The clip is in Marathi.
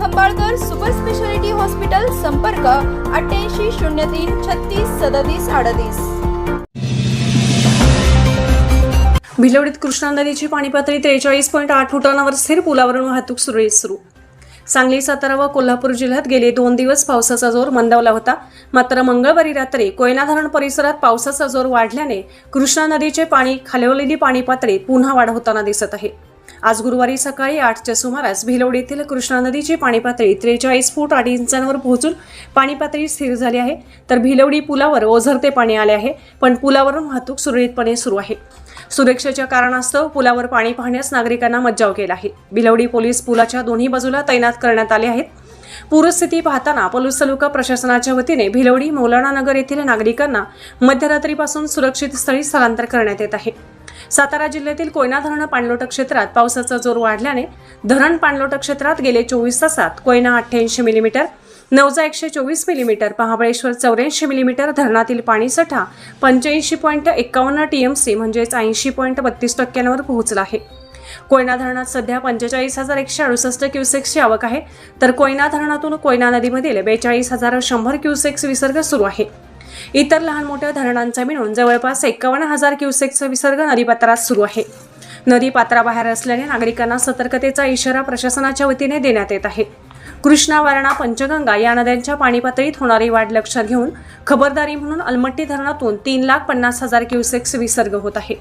खंबाळकर सुपर स्पेशालिटी हॉस्पिटल संपर्क अठ्ठ्याऐंशी शून्य तीन छत्तीस सदतीस अडतीस. भिलवडीत कृष्णा नदीची पाणी पातळी त्रेचाळीस पॉईंट आठ फुटांवर स्थिर पुलावरून वाहतूक सुरळीत सुरू. सांगली सातारा व कोल्हापूर जिल्ह्यात गेले दोन दिवस पावसाचा जोर मंदावला होता. मात्र मंगळवारी रात्री कोयना धरण परिसरात पावसाचा जोर वाढल्याने कृष्णा नदीचे पाणी खालवलेली पाणी पातळी पुन्हा वाढ होताना दिसत आहे. आज गुरुवारी सकाळी आठच्या सुमारास भिलोड येथील कृष्णा नदीची पाणी पातळी त्रेचाळीस फूट आठ इंचांवर पोहोचून पाणी पातळी स्थिर झाली आहे. तर भिलवडी पुलावर ओझरते पाणी आले आहे पण पुलावरून वाहतूक सुरळीतपणे सुरू आहे. सुरक्षेच्या कारणास्तव पुलावर पाणी पाहण्यास नागरिकांना मज्जाव केला आहे. भिलवडी पोलीस पुलाच्या दोन्ही बाजूला तैनात करण्यात आले आहेत. पूरस्थिती पाहताना पलूस तालुका प्रशासनाच्या वतीने भिलवडी मौलाना नगर येथील नागरिकांना मध्यरात्रीपासून सुरक्षित स्थळी स्थलांतर करण्यात येत आहे. सातारा जिल्ह्यातील कोयना धरण पाणलोट क्षेत्रात पावसाचा जोर वाढल्याने धरण पाणलोट क्षेत्रात गेले चोवीस तासात कोयना अठ्ठ्याऐंशी मिलीमीटर नवजा एकशे चोवीस मिलीमीटर महाबळेश्वर चौऱ्याऐंशी मिलीमीटर धरणातील पाणीसाठा पंच्याऐंशी पॉईंट एकावन्न टीएमसी म्हणजेच ऐंशी पॉईंट बत्तीस टक्क्यांवर पोहोचला आहे. कोयना धरणात सध्या पंचेचाळीस हजार एकशे अडुसष्ट क्युसेक्सची आवक आहे तर कोयना धरणातून कोयना नदीमधील बेचाळीस हजार शंभर क्युसेक्स विसर्ग सुरू आहे. इतर लहान मोठ्या धरणांचा मिळून जवळपास एकावन्न हजार क्युसेकचा विसर्ग नदीपात्रात सुरू आहे. नदी पात्राबाहेर असल्याने नागरिकांना सतर्कतेचा इशारा प्रशासनाच्या वतीने देण्यात येत आहे. कृष्णा वारणा पंचगंगा या नद्यांच्या पाणी पातळीत होणारी वाढ लक्षात घेऊन खबरदारी म्हणून अलमट्टी धरणातून तीन लाख पन्नास हजार क्युसेक्स विसर्ग होत आहे.